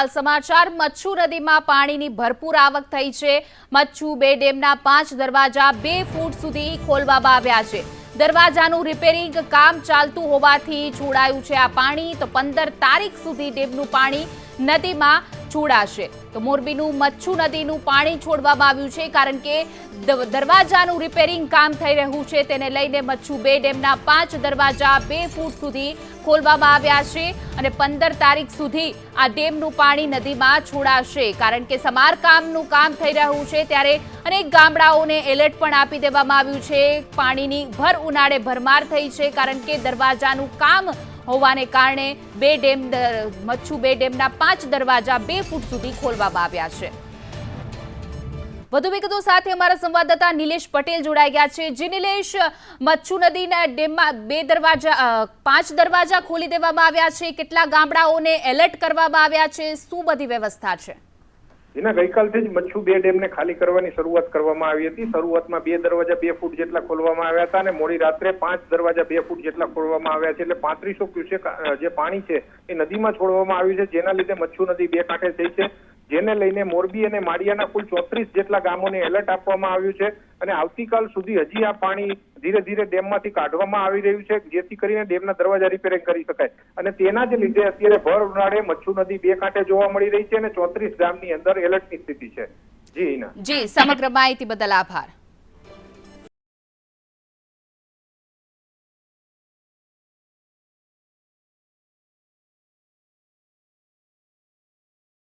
હાલ સમાચાર, મચ્છુ નદીમાં પાણીની ભરપૂર આવક થઈ છે. મચ્છુ બે ડેમના પાંચ દરવાજા બે ફૂટ સુધી ખોલવામાં આવ્યા છે. દરવાજાનું રિપેરિંગ કામ ચાલતું હોવાથી છોડાયું છે આ પાણી. તો પંદર તારીખ સુધી ડેમનું પાણી નદીમાં છોડાશે તો મોરબીનું મચ્છુ નદીનું પાણી છોડવામાં આવ્યું છે, કારણ કે દરવાજાનું રિપેરિંગ કામ થઈ રહ્યું છે. તેને લઈને મચ્છુ બે ડેમના પાંચ દરવાજા બે ફૂટ સુધી ખોલવામાં આવ્યા છે અને પંદર તારીખ સુધી આ ડેમનું પાણી નદીમાં છોડાશે. કારણ કે સમારકામનું કામ થઈ રહ્યું છે, ત્યારે અનેક ગામડાઓને એલર્ટ પણ આપી દેવામાં આવ્યું છે. પાણીની ભર ઉનાળે ભરમાર થઈ છે, કારણ કે દરવાજાનું કામ હોવાને કારણે બે ડેમ મચ્છુ બે ડેમના પાંચ દરવાજા બે ફૂટ સુધી ખોલવામાં આવ્યા છે. વધુ વિગતો સાથે અમારા સંવાદદાતા નિલેશ પટેલ જોડાઈ ગયા છે. જે નિલેશ, મચ્છુ નદીના ડેમમાં બે દરવાજા પાંચ દરવાજા ખોલી દેવામાં આવ્યા છે. કેટલા ગામડાઓને એલર્ટ કરવામાં આવ્યા છે? શું બધી વ્યવસ્થા છે? જેના ગઈકાલથી જ મચ્છુ બે ડેમને ખાલી કરવાની શરૂઆત કરવામાં આવી હતી. શરૂઆતમાં બે દરવાજા બે ફૂટ જેટલા ખોલવામાં આવ્યા હતા અને મોડી રાત્રે પાંચ દરવાજા બે ફૂટ જેટલા ખોલવામાં આવ્યા છે. એટલે પાંત્રીસો ક્યુસેક જે પાણી છે એ નદીમાં છોડવામાં આવ્યું છે. જેના લીધે મચ્છુ નદી બે કાંઠે થઈ છે. જેને લઈને મોરબી અને માળિયાના કુલ ચોત્રીસ જેટલા ગામોને એલર્ટ આપવામાં આવ્યું છે અને આવતીકાલ સુધી હજી આ પાણી ધીરે ધીરે ડેમમાંથી કાઢવામાં આવી રહ્યું છે, જેથી કરીને ડેમના દરવાજા રિપેરિંગ કરી શકાય. અને તેના જ લીધે અત્યારે ભર ઉનાળે મચ્છુ નદી બે કાંઠે જોવા મળી રહી છે અને ચોત્રીસ ગામની અંદર એલર્ટની સ્થિતિ છે. જી જી, સમગ્ર માહિતી બદલ આભાર.